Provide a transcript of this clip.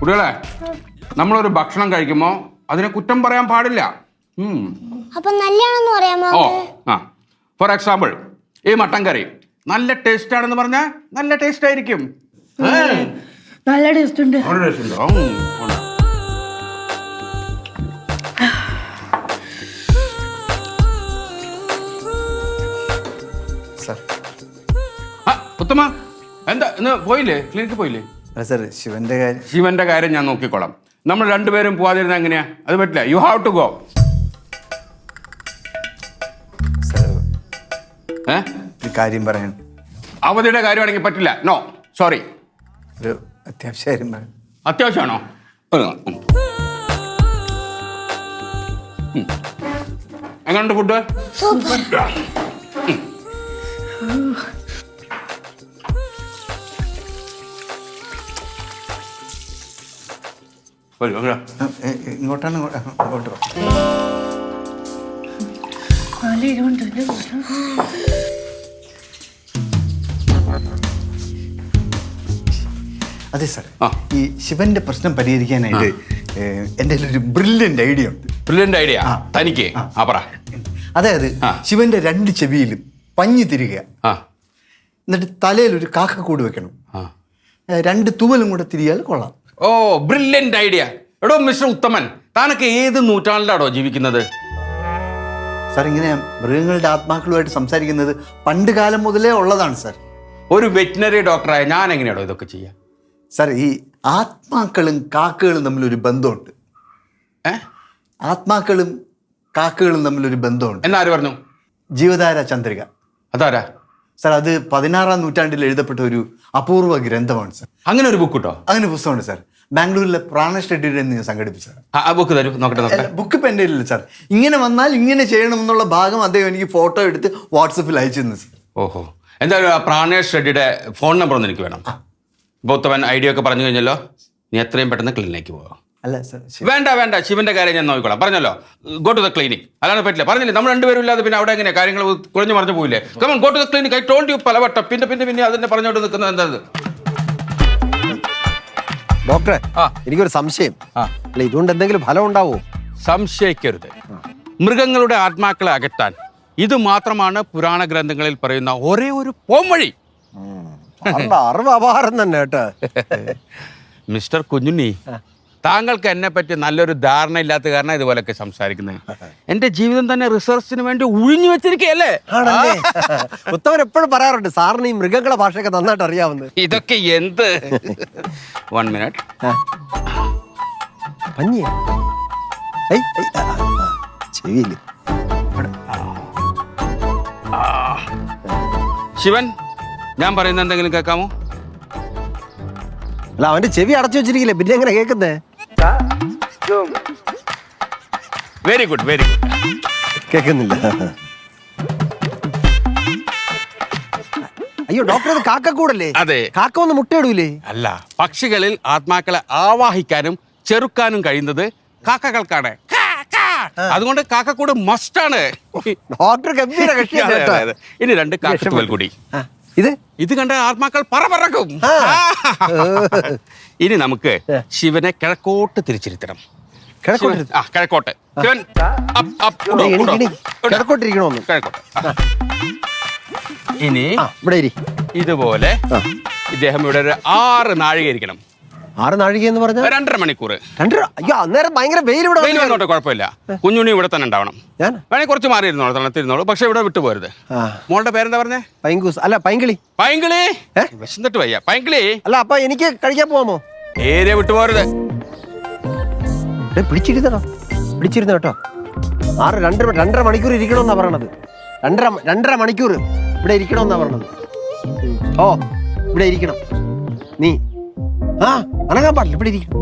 കുട്ടികളെ നമ്മളൊരു ഭക്ഷണം കഴിക്കുമ്പോ അതിനെ കുറ്റം പറയാൻ പാടില്ല. ഉം. അപ്പൊ നല്ലതാണെന്ന് പറയാമോ ഓ ആ. ഫോർ എക്സാമ്പിൾ ഈ മട്ടൻ കറി നല്ല ടേസ്റ്റ് ആണെന്ന് പറഞ്ഞാൽ നല്ല ടേസ്റ്റ് ആയിരിക്കും. നല്ല ടേസ്റ്റ് ഉണ്ട്. നല്ല ടേസ്റ്റ് ഉണ്ടോ. ഉത്തമ എന്താ ഇന്ന് പോയില്ലേ? ക്ലിനിക്കിൽ പോയില്ലേ? അല്ല സാർ ശിവന്റെ കാര്യം ശിവന്റെ കാര്യം ഞാൻ നോക്കിക്കോളാം. നമ്മൾ രണ്ടുപേരും പോവാതിരുന്ന എങ്ങനെയാ? അത് പറ്റില്ല. You have to go sir ഏ? ഒരു കാര്യം പറയാൻ. അവധിയുടെ കാര്യമാണെങ്കിൽ പറ്റില്ല. നോ സോറി ഒരു അത്യാവശ്യ കാര്യം പറയാൻ. അത്യാവശ്യമാണോ? ഒരു ഉം. ഉം. എങ്ങനെയുണ്ട് ഫുഡ് വരൂ വരൂ. ഇങ്ങോട്ടാണ് ഇങ്ങോട്ട് അതെ സാർ ആ. ഈ ശിവന്റെ പ്രശ്നം പരിഹരിക്കാനായിട്ട് ഏ, എന്റെ കയ്യിൽ ഒരു ബ്രില്യന്റ് ഐഡിയ ഉണ്ട് ബ്രില്യന്റ് ഐഡിയ. തനിക്ക്. ആ. പറ. അതായത് ആ. ശിവന്റെ രണ്ട് ചെവിയിലും പഞ്ഞി തിരികുക ആ. എന്നിട്ട് തലയിൽ ഒരു കാക്കക്കൂട് വെക്കണം. ആ. രണ്ട് തൂവലും കൂടെ തിരിയാൽ കൊള്ളാം. ഓ ബ്രില്യന്റ് ഐഡിയ എടോ മിസ്റ്റർ ഉത്തമൻ താനൊക്കെ ഏത് നൂറ്റാണ്ടിലാണോ ജീവിക്കുന്നത്? സാർ ഇങ്ങനെ മൃഗങ്ങളുടെ ആത്മാക്കളുമായിട്ട് സംസാരിക്കുന്നത് പണ്ട് കാലം മുതലേ ഉള്ളതാണ് സാർ. ഒരു വെറ്റിനറി ഡോക്ടറായ ഞാൻ എങ്ങനെയാണോ ഇതൊക്കെ ചെയ്യുക സാർ ഈ ആത്മാക്കളും കാക്കകളും തമ്മിലൊരു ബന്ധമുണ്ട്. ഏ? ആത്മാക്കളും കാക്കകളും തമ്മിലൊരു ബന്ധമുണ്ട്. എന്നാര് പറഞ്ഞു? ജീവധാര ചന്ദ്രിക. അതാരാ? സാർ അത് പതിനാറാം നൂറ്റാണ്ടിൽ എഴുതപ്പെട്ട ഒരു അപൂർവ ഗ്രന്ഥമാണ് സാർ. അങ്ങനെ ഒരു ബുക്ക് കിട്ടോ അങ്ങനെ പുസ്തകമുണ്ട് സാർ. ബാംഗ്ലൂരിലെ പ്രാണേഷ് റെഡ്ഡിയുടെ ഞാൻ സംഘടിപ്പിച്ചു ആ ബുക്ക് തരൂ. നോക്കട്ടെ നോക്കട്ടെ. ബുക്ക് ഇപ്പം എന്റെ ഇല്ല സാർ. ഇങ്ങനെ വന്നാൽ ഇങ്ങനെ ചെയ്യണം എന്നുള്ള ഭാഗം അദ്ദേഹം എനിക്ക് ഫോട്ടോ എടുത്ത് വാട്സപ്പിൽ അയച്ചു തന്നു സാർ. ഓഹോ. എന്തായാലും ആ പ്രാണേഷ് റെഡ്ഡിയുടെ ഫോൺ നമ്പർ ഒന്ന് എനിക്ക് വേണം. ഉത്തമൻ ഐഡിയ ഒക്കെ പറഞ്ഞു കഴിഞ്ഞല്ലോ. നീ എത്രയും പെട്ടെന്ന് ക്ലിനിക്കിലേക്ക് പോകാം അല്ല സാർ വേണ്ട വേണ്ട. ശിവന്റെ കാര്യം ഞാൻ നോക്കിക്കോളാം. പറഞ്ഞല്ലോ? ഗോ ടു ദ ക്ലിനിക് അതാണ് പറ്റില്ല. പറഞ്ഞില്ലേ? നമ്മൾ രണ്ടുപേരും ഇല്ലാതെ പിന്നെ അവിടെ എങ്ങനെയാ? കാര്യങ്ങൾ കുഴഞ്ഞു മറിഞ്ഞു പോയില്ലേ come on go to the clinic I told you പലവട്ടം. പിന്നെ പിന്നെ പിന്നെ അതിനെ പറഞ്ഞുകൊണ്ട് നിൽക്കുന്നത് എന്താ ഇത്? ഡോക്ടറെ ആ. എനിക്കൊരു സംശയം. അല്ല ഇതുകൊണ്ട് എന്തെങ്കിലും ഫലം ഉണ്ടാവോ? സംശയിക്കരുത്. മൃഗങ്ങളുടെ ആത്മാക്കളെ അകറ്റാൻ. ഇത് മാത്രമാണ് പുരാണ ഗ്രന്ഥങ്ങളിൽ പറയുന്ന ഒരേ ഒരു പോംവഴി അറിവ് അപാരം തന്നെ കേട്ടോ. മിസ്റ്റർ കുഞ്ഞുണ്ണി താങ്കൾക്ക് എന്നെ പറ്റി നല്ലൊരു ധാരണ ഇല്ലാത്ത കാരണം ഇതുപോലൊക്കെ സംസാരിക്കുന്നത്. എന്റെ ജീവിതം തന്നെ റിസർച്ചിന് വേണ്ടി ഉഴിഞ്ഞു വെച്ചിരിക്കുകയല്ലേ? ആണല്ലേ? ഉത്തമൻ എപ്പോഴും പറയാറുണ്ട് സാറിന് ഈ മൃഗങ്ങളെ ഭാഷയൊക്കെ നന്നായിട്ട് അറിയാവുന്നത്. ഇതൊക്കെ എന്ത്? വൺ മിനിറ്റ് പഞ്ഞിയ? ചെവിയിൽ ശിവൻ ഞാൻ പറയുന്ന എന്തെങ്കിലും കേൾക്കാമോ? അല്ല അവന്റെ ചെവി അടച്ചു വെച്ചിരിക്കില്ലേ? പിന്നെ എങ്ങനെ കേൾക്കുന്നേ? വെരി ഗുഡ് വെരി ഗുഡ് കേൾക്കുന്നില്ല. അയ്യോ ഡോക്ടർ ഇത് കാക്കക്കൂടല്ലേ? അതെ. കാക്ക ഒന്ന് മുട്ടയിടൂലേ? അല്ല പക്ഷികളിൽ ആത്മാക്കളെ ആവാഹിക്കാനും ചെറുക്കാനും കഴിയുന്നത് കാക്കകൾക്കാണ്. കാ, കാ. അതുകൊണ്ട് കാക്കക്കൂട് മസ്റ്റാണ് ഡോക്ടർ ഗംഭീര കക്ഷിയാണ് അതെ, കേട്ടോ. അതെ, അതെ. ഇനി രണ്ട് കാക്കത്തുവൽ കൂടി. ആ, ഇത്? ഇത് കണ്ട ആത്മാക്കൾ പറ പറക്കും ഇനി നമുക്ക് ശിവനെ കിഴക്കോട്ട് തിരിച്ചിരുത്തണം. കിഴക്കോട്ട് ആ കിഴക്കോട്ട്. ശിവൻ കിഴക്കോട്ട്. ആ. ഇനി ആ ഇവിടെ ഇരി. ഇതുപോലെ. ഇദ്ദേഹം ഇവിടെ ഒരു ആറ് നാഴിക ഇരിക്കണം ആറ് നാഴിക എന്ന് പറഞ്ഞാൽ? രണ്ടര മണിക്കൂർ. രണ്ടര? അയ്യോ അന്നേരം ഭയങ്കര വെയിൽ ഇവിടെ വെയിൽ വന്നു. വന്നോട്ടെ കുഴപ്പമില്ല. കുഞ്ഞുണ്ണി ഇവിടെ തന്നെ ഉണ്ടാവണം. ഞാൻ? വേണമെങ്കിൽ കുറച്ച് മാറി ഇരുന്നോളൂ തണുത്തിരുന്നോളൂ. പക്ഷെ ഇവിടെ വിട്ടു പോരുത്. മോളുടെ പേരെന്താ പറഞ്ഞേ? പൈങ്കൂസ്. അല്ല പൈങ്കിളി. പൈങ്കിളി? വിശന്നിട്ട് വയ്യ. പൈങ്കിളി? അല്ല അപ്പൊ എനിക്ക് കഴിക്കാൻ പോവാമോ? ഏരിയ വിട്ടു പോരുത്. പിടിച്ചിരുന്നോ പിടിച്ചിരുന്ന കേട്ടോ. ആറ് രണ്ടര രണ്ടര മണിക്കൂർ ഇരിക്കണമെന്നാ പറയണത്. രണ്ടര രണ്ടര മണിക്കൂർ ഇവിടെ ഇരിക്കണമെന്നാ പറയണത്. ഓ ഇവിടെ ഇരിക്കണം. നീ ആ അനങ്ങാൻ പാടില്ല ഇവിടെ ഇരിക്കണം